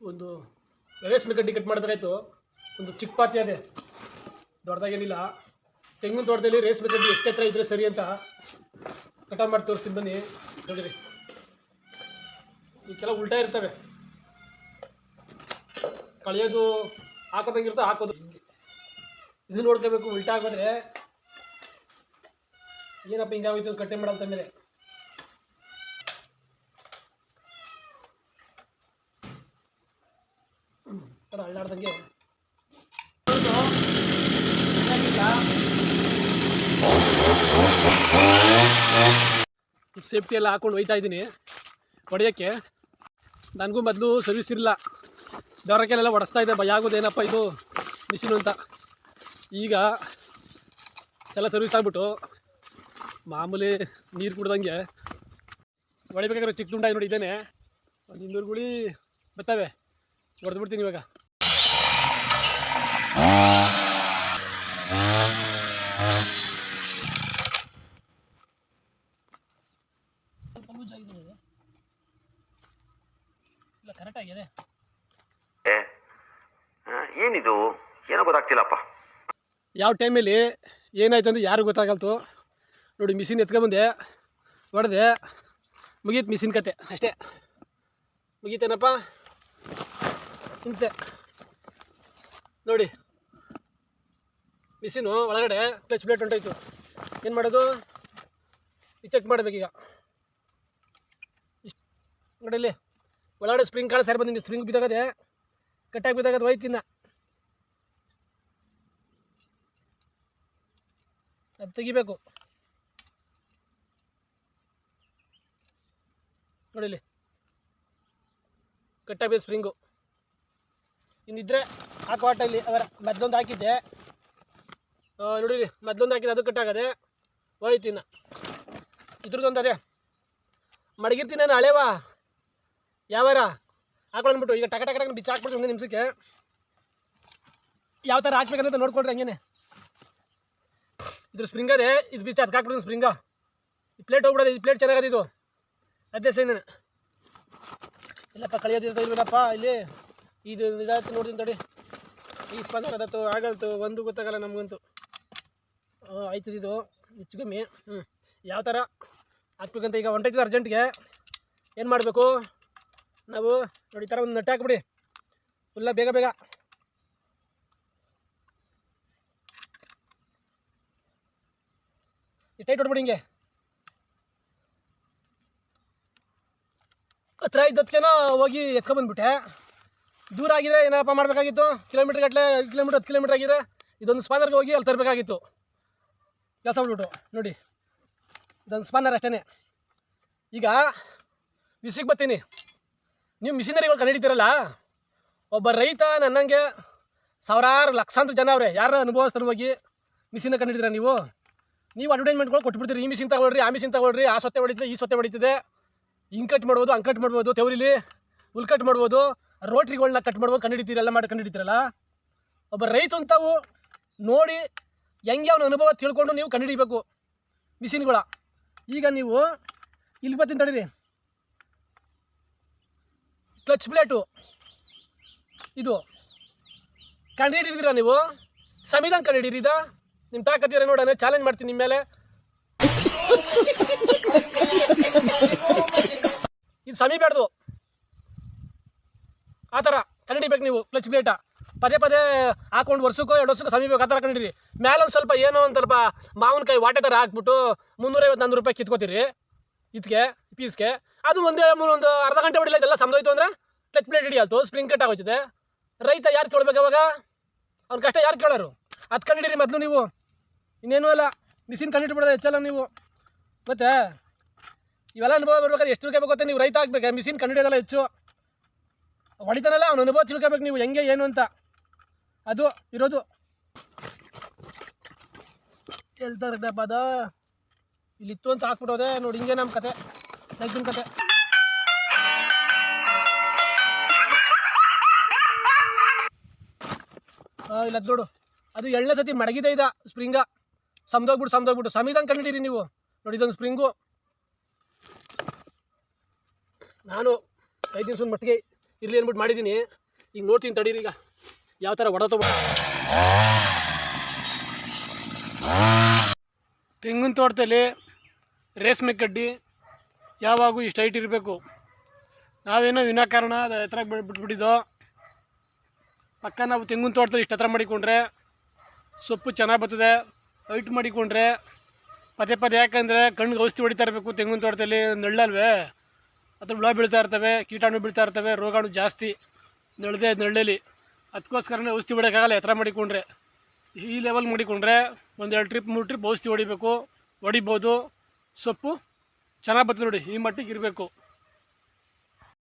ಒಂದು ರೇಷ್ಮೆ ಗಡ್ಡಿ ಕಟ್ ಮಾಡಬೇಕಾಯ್ತು. ಒಂದು ಚಿಕ್ಕ ಪಾತಿ ಅದೇ. ದೊಡ್ಡದಾಗೇನಿಲ್ಲ. ತೆಂಗಿನ ತೋಟದಲ್ಲಿ ರೇಷ್ಮೆ ಗಡ್ಡಿ ಎಷ್ಟು ಎತ್ತರ ಇದ್ರೆ ಸರಿ ಅಂತ ಕಟ ಮಾಡಿ ತೋರಿಸ್ತೀನಿ ಬನ್ನಿ. ನೋಡಿರಿ. ಈ ಕೆಲವು ಉಲ್ಟಾ ಇರ್ತವೆ. ಕಳೆಯೋದು ಹಾಕೋದಂಗಿರುತ್ತೆ ಹಾಕೋದು ಇದು ನೋಡ್ಕೋಬೇಕು, ಉಲ್ಟಾ ಆಗೋದ್ರೆ ಏನಪ್ಪ ಹಿಂಗಾಗೋಯ್ತು ಕಟ್ಟೆ ಮಾಡಲ್ತ ಮೇಲೆ. ಥರ ಅಳ್ಳಾಡ್ದಂಗೆ ಸೇಫ್ಟಿ ಎಲ್ಲ ಹಾಕೊಂಡು ಹೋಯ್ತಾ ಇದ್ದೀನಿ. ಹೊಡೆಯೋಕ್ಕೆ. ನನಗೂ ಮೊದಲು ಸರ್ವಿಸ್ ಇರಲಿಲ್ಲ. ದೊರಕೆಲ್ಲ ಹೊಡೆಸ್ತಾ ಇದ್ದೆ. ಭಯ ಆಗೋದೇನಪ್ಪ ಇದು? ಮಿಷಿನ್ ಅಂತ. ಈಗ ಎಲ್ಲ ಸರ್ವಿಸ್ ಆಗ್ಬಿಟ್ಟು ಮಾಮೂಲಿ ನೀರು ಕುಡ್ದಂಗೆ ಹೊಡಿಬೇಕಾದ್ರೆ ಚಿಕ್ಕ ತುಂಡ ನೋಡಿ ಇದ್ದೇನೆ ಒಂದು ಇನ್ನೂರು ಗುಳಿ ಬರ್ತವೆ ಹೊಡೆದ್ಬಿಡ್ತೀನಿ ಇವಾಗ ಸ್ವಲ್ಪ ಲೂಸ್ ಆಗಿದೆ ಇದು. ಇಲ್ಲ ಕರೆಕ್ಟ್ ಆಗಿದೆ. ಏನಿದು? ಏನೋ ಗೊತ್ತಾಗ್ತಿಲ್ಲಪ್ಪ. ಯಾವ ಟೈಮಲ್ಲಿ ಏನಾಯ್ತು ಅಂತ ಯಾರು ಗೊತ್ತಾಗಲ್ತು. ನೋಡಿ ಮಿಷಿನ್ ಎತ್ಕೊಂಬಂದೆ ಹೊಡೆದೆ ಮುಗೀತು ಮಿಷಿನ್ ಕತೆ ಅಷ್ಟೇ. ಮುಗೀತೇನಪ್ಪ? ಹಿಂಸೆ. ನೋಡಿ ಮಿಷಿನು ಒಳಗಡೆ ಕ್ಲಚ್ ಪ್ಲೇಟ್ ಹೊಂಟೋಯ್ತು ಏನು ಮಾಡೋದು? ಈ ಚೆಕ್ ಮಾಡಬೇಕೀಗ. ಇಷ್ಟು ನೋಡಿ ಇಲ್ಲಿ. ಒಳಗಡೆ ಸ್ಪ್ರಿಂಗ್ ಕಾಳು ಸರಿ ಬಂದಿನಿ ಸ್ಪ್ರಿಂಗ್ ಬಿದ್ದಾಗದೆ ಕಟ್ಟಾಗಿ ಬಿದ್ದಾಗದು ಹೋಯ್ತಿನ್ನ ಅದು ತೆಗಿಬೇಕು. ನೋಡಿಲಿ ಕಟ್ಟಾಗಿ ಸ್ಪ್ರಿಂಗು ಇನ್ನಿದ್ರೆ ಆ ಇಲ್ಲಿ ಅವರ ಮೊದಲೊಂದು ಹಾಕಿದ್ದೆ. ನೋಡಿರಿ ಮೊದಲೊಂದು ಹಾಕಿದ್ದೆ, ಅದು ಕಟ್ಟಾಗದೆ ಹೋಯ್ತಿನ್ನ ಇದ್ರದ್ದೊಂದು ಅದೇ. ಮಡಗಿರ್ತೀನಿ ನಾನು, ಹಳೇವಾ? ಯಾವಾರ? ಹಾಕೊಂಡ್ಬಿಟ್ಟು ಈಗ ಟಕ ಟಕ ಬಿಚ್ಚ ಹಾಕ್ಬಿಟ್ಟು ಒಂದು ನಿಮಿಷಕ್ಕೆ. ಯಾವ ಥರ ಹಾಕ್ಬೇಕಂತ ನೋಡ್ಕೊಳ್ರಿ ಹಂಗೇನೆ. ಇದ್ರ ಅದೇ. ಇದು ಬಿಚ್ಚ ಅದಕ್ಕೆ ಹಾಕ್ಬಿಡ್ತೀನಿ ಸ್ಪ್ರಿಂಗ ಈ ಪ್ಲೇಟ್ ಹೋಗ್ಬಿಡೋದು. ಈ ಪ್ಲೇಟ್ ಚೆನ್ನಾಗದೆ ಇದು. ಅದೇ ಸೇನೆ ಇಲ್ಲಪ್ಪ ಕಳಿಯೋದಿರ್ತ ಇಲ್ಲಪ್ಪ ಇಲ್ಲಿ? ಇದು ಇದಾಯ್ತು ನೋಡ್ತೀನಿ ತಡಿ. ಈ ಸ್ಪಂದನ ಅದತ್ತು ಆಗಲ್ತು. ಒಂದು ಗೊತ್ತಾಗಲ್ಲ ನಮಗಂತೂ. ಆಯ್ತು ಇದು. ಹೆಚ್ಚು ಕಮ್ಮಿ. ಹ್ಞೂ ಯಾವ ಥರ ಹಾಕ್ಬೇಕಂತ ಈಗ ಹೊಂಟೈತಿದ್ದು ಅರ್ಜೆಂಟ್ಗೆ ಏನು ಮಾಡಬೇಕು? ನಾವು ನೋಡಿ ಈ ಥರ ಒಂದು ನಟ್ಟೆ ಹಾಕ್ಬಿಡಿ. ಫುಲ್ಲ ಬೇಗ ಬೇಗ. ಟೈಟ್ ಹೊಡ್ಬಿಡಿ ಹಿಂಗೆ. ಹತ್ರ ಇದ್ದತ್ತು ಜನ ಹೋಗಿ ಎತ್ಕೊಂಬಂದ್ಬಿಟ್ಟೆ ದೂರ ಆಗಿದ್ರೆ ಏನಪ್ಪ ಮಾಡಬೇಕಾಗಿತ್ತು? ಕಿಲೋಮೀಟ್ರ್ ಗಟ್ಟಲೆ ಕಿಲೋಮೀಟ್ರ್ ಹತ್ತು ಕಿಲೋಮೀಟ್ರ್ ಆಗಿದ್ರೆ ಇದೊಂದು ಸ್ಪಾನರ್ಗೆ ಹೋಗಿ ಅಲ್ಲಿ ತರಬೇಕಾಗಿತ್ತು. ಕೆಲಸ ಬಿಟ್ಬಿಟ್ಟು ನೋಡಿ. ಇದೊಂದು ಸ್ಪಾನರ್ ಅಷ್ಟೇ ಈಗ, ವಿಸಿಗೆ ಬರ್ತೀನಿ. ನೀವು ಮಿಷಿನರಿಗಳು ಕಂಡುಹಿಡಿತೀರಲ್ಲ ಒಬ್ಬ ರೈತ ನನ್ನಂಗೆ ಸಾವಿರಾರು ಲಕ್ಷಾಂತರ ಜನ ಅವ್ರೆ. ಯಾರು ಅನುಭವಿಸ್ತಾರೆ ಹೋಗಿ ಮಿಷಿನ ನೀವು ನೀವು? ನೀವು ಅಡ್ವರ್ಟೈಸ್ಮೆಂಟ್ಗಳು ಕೊಟ್ಬಿಡ್ತೀರಿ. ಈ ಮಿಷಿನ್ ತಗೊಳ್ರಿ, ಆ ಮಿಷಿನ್ ತಗೊಳ್ರಿ, ಆ ಸೊತ್ತೆ ಹೊಡಿತದೆ, ಈ ಸೊತ್ತೆ ಹೊಡಿತದೆ. ಹಿಂಗೆ ಕಟ್ ಮಾಡ್ಬೋದು, ಹಂಗೆ ಕಟ್ ಮಾಡ್ಬೋದು, ತೆವರಿಲಿ ಹುಲ್ ಕಟ್ ಮಾಡ್ಬೋದು ರೋಟ್ರಿಗಳನ್ನ ಕಟ್ ಮಾಡ್ಬೋದು ಕಂಡುಹಿಡಿತೀರಿ ಎಲ್ಲ ಮಾಡಿ ಕಂಡುಹಿಡಿತೀರಲ್ಲ ಒಬ್ಬ ರೈತ ಅಂತಾವು ನೋಡಿ ಹೆಂಗೆ ಅವನ ಅನುಭವ ತಿಳ್ಕೊಂಡು ನೀವು ಕಂಡುಹಿಡಿಬೇಕು ಮಿಷಿನ್ಗಳ. ಈಗ ನೀವು ಇಲ್ಲಿ ಬರ್ತೀನಿ ತಡೀರಿ. ಕ್ಲಚ್ ಪ್ಲೇಟು ಇದು. ಕಂಡಿಡಿದಿರ ನೀವು? ಸಂವಿಧಾನ ಕಂಡುಹಿಡಿದ ನಿಮ್ಮ ತಾಕತ್ತೀರ ನೋಡೋಣ ಚಾಲೆಂಜ್ ಮಾಡ್ತೀನಿ ನಿಮ್ಮ ಮೇಲೆ. ಇದು ಸಮೀಬೇಡ್ದು ಆ ಥರ. ಕಂಡಿಡಿಬೇಕು ನೀವು ಕ್ಲಚ್ ಪ್ಲೇಟ ಪದೇ ಪದೇ ಹಾಕೊಂಡು ವರ್ಷಕ್ಕೋ, ಎರಡು ವರ್ಷಕ್ಕೆ ಸಮೀಬೇಕು ಆ ಥರ ಕಂಡಿರಿ. ಒಂದು ಸ್ವಲ್ಪ ಏನೋ ಒಂದು ಸ್ವಲ್ಪ ಮಾವಿನಕಾಯಿ ವಾಟೆ ಥರ ಹಾಕ್ಬಿಟ್ಟು ಮುನ್ನೂರೈವತ್ತು ನಾನ್ನೂರು ರೂಪಾಯಿ ಕಿತ್ಕೋತೀರಿ. ಇದಕ್ಕೆ ಪೀಸ್ಗೆ ಅದು ಒಂದೇ ಒಂದು ಅರ್ಧ ಗಂಟೆ ಹೊಡಿಲ್ಲ ಇದೆಲ್ಲ ಸಮದೋಯ್ತು ಅಂದರೆ ಕ್ಲಚ್ ಪ್ಲೇಟ್ ಹಿಡಿಯಲ್ತು ಸ್ಪ್ರಿಂಗ್ ಕಟ್ ಆಗೋಯ್ತದೆ. ರೈತ ಯಾರು ಕೇಳ್ಬೇಕು ಅವಾಗ? ಅವ್ರ ಕಷ್ಟ ಯಾರು ಕೇಳೋರು? ಅದು ಕಂಡಿಡಿರಿ ಮೊದಲು ನೀವು. ಇನ್ನೇನೂ ಅಲ್ಲ. ಮಿಷಿನ್ ಕಂಡಿಡ್ಬಿಡೋದು ಹೆಚ್ಚಲ್ಲ ನೀವು. ಮತ್ತೆ, ಇವೆಲ್ಲ ಅನುಭವ ಬರ್ಬೇಕಾದ್ರೆ ಎಷ್ಟು ತಿಳ್ಕೊಬೇಕು ಅಂತ ನೀವು ರೈತ ಆಗ್ಬೇಕು. ಮಿಷಿನ್ ಕಂಡಿಡಿಯೋದಲ್ಲ ಹೆಚ್ಚು. ಹೊಡಿತಾನಲ್ಲ ಅವ್ನ ಅನುಭವ ತಿಳ್ಕೊಬೇಕು ನೀವು, ಹೆಂಗೆ, ಏನು ಅಂತ. ಅದು, ಇರೋದು. ಎಲ್ತಾರದಪ್ಪ ಪದ ಇಲ್ಲಿತ್ತು ಅಂತ ಹಾಕ್ಬಿಟ್ಟೋದೆ ನೋಡಿ ಹಿಂಗೆ ನಮ್ಮ ಕತೆ. ರೈತನ ಕತೆ. ಇಲ್ಲ ನೋಡು. ಅದು ಎಳ್ಳೆ ಸತಿ ಮಡಗಿದೆ ಇದ ಸ್ಪ್ರಿಂಗ. ಸಮದೋಗ್ಬಿಟ್ಟು ಸಮದೋಗ್ಬಿಟ್ಟು ಸಮಿದಂಗೆ ಕಂಡಿಡೀರಿ ನೀವು. ನೋಡಿ, ಇದೊಂದು ಸ್ಪ್ರಿಂಗು. ನಾನು ಐದು ದಿವ್ಸದ ಮಟ್ಟಿಗೆ ಇರಲಿ ಅಂದ್ಬಿಟ್ಟು ಮಾಡಿದ್ದೀನಿ. ಈಗ ನೋಡ್ತೀನಿ ತಡೀರಿ ಈಗ. ಯಾವ ಥರ ಒಡ ತಗೋ ತೆಂಗಿನ ತೋಟದಲ್ಲಿ ರೇಷ್ಮೆ ಕಡ್ಡಿ ಯಾವಾಗೂ ಇಷ್ಟು ಹೈಟ್ ಇರಬೇಕು. ನಾವೇನೋ ವಿನಾಕಾರಣ ಅದು ಎತ್ತರ ಬಿಟ್ಬಿಟ್ಟಿದ್ದೋ ಪಕ್ಕ ನಾವು ತೆಂಗಿನ ತೋಟದಲ್ಲಿ ಇಷ್ಟು ಹತ್ರ ಮಾಡಿಕೊಂಡ್ರೆ ಸೊಪ್ಪು ಚೆನ್ನಾಗಿ ಬರ್ತದೆ. ಹೈಟ್ ಮಾಡಿಕೊಂಡ್ರೆ ಪದೇ ಪದೇ ಯಾಕಂದರೆ ಕಣ್ಣಿಗೆ ಔಷಧಿ ಹೊಡಿತಾ ಇರಬೇಕು ತೆಂಗಿನ ತೋಟದಲ್ಲಿ ನೆಳ್ಳಲ್ವೇ? ಅದ್ರ ಹುಳ ಬೀಳ್ತಾ ಇರ್ತವೆ, ಕೀಟಾಣು ಬೀಳ್ತಾ ಇರ್ತವೆ, ರೋಗಾಣು ಜಾಸ್ತಿ ನೆಳ್ದೆ ನೆಳ್ಳಲಿ. ಅದಕ್ಕೋಸ್ಕರನೇ ಔಷಧಿ ಹೊಡಿಯೋಕ್ಕಾಗಲ್ಲ ಎತ್ತರ ಮಾಡಿಕೊಂಡ್ರೆ. ಈ ಲೆವೆಲ್ ಮಾಡಿಕೊಂಡ್ರೆ ಒಂದೆರಡು ಟ್ರಿಪ್ ಮೂರು ಟ್ರಿಪ್ ಔಷಧಿ ಹೊಡಿಬೇಕು, ಹೊಡಿಬೋದು. ಸೊಪ್ಪು ಚೆನ್ನಾಗಿ ಬರ್ತದೆ ನೋಡಿ ಈ ಮಟ್ಟಿಗೆ ಇರಬೇಕು.